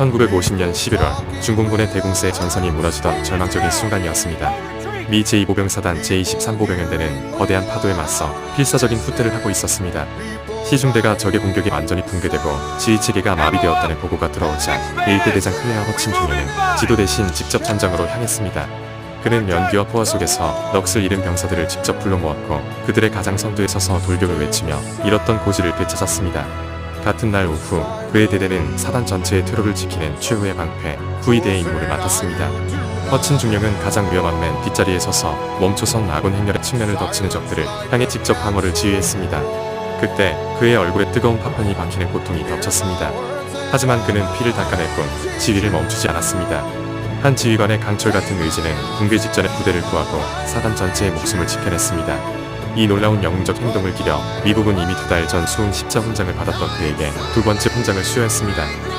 1950년 11월 중공군의 대공세 전선이 무너지던 절망적인 순간이었습니다. 미 제2보병사단 제23보병연대는 거대한 파도에 맞서 필사적인 후퇴를 하고 있었습니다. 시중대가 적의 공격에 완전히 붕괴되고 지휘체계가 마비되었다는 보고가 들어오자 일대 대장 클레어 허친 중령은 지도 대신 직접 전장으로 향했습니다. 그는 연기와 포화 속에서 넋을 잃은 병사들을 직접 불러 모았고 그들의 가장 선두에 서서 돌격을 외치며 잃었던 고지를 되찾았습니다. 같은 날 오후 그의 대대는 사단 전체의 퇴로를 지키는 최후의 방패 후위대의 임무를 맡았습니다. 허친 중령은 가장 위험한 맨 뒷자리에 서서 멈춰선 아군 행렬의 측면을 덮치는 적들을 향해 직접 방어를 지휘했습니다. 그때 그의 얼굴에 뜨거운 파편이 박히는 고통이 덮쳤습니다. 하지만 그는 피를 닦아낼 뿐 지휘를 멈추지 않았습니다. 한 지휘관의 강철 같은 의지는 붕괴 직전에 부대를 구하고 사단 전체의 목숨을 지켜냈습니다. 이 놀라운 영웅적 행동을 기려 미국은 이미 두 달 전 수훈 십자 훈장을 받았던 그에게 두 번째 훈장을 수여했습니다.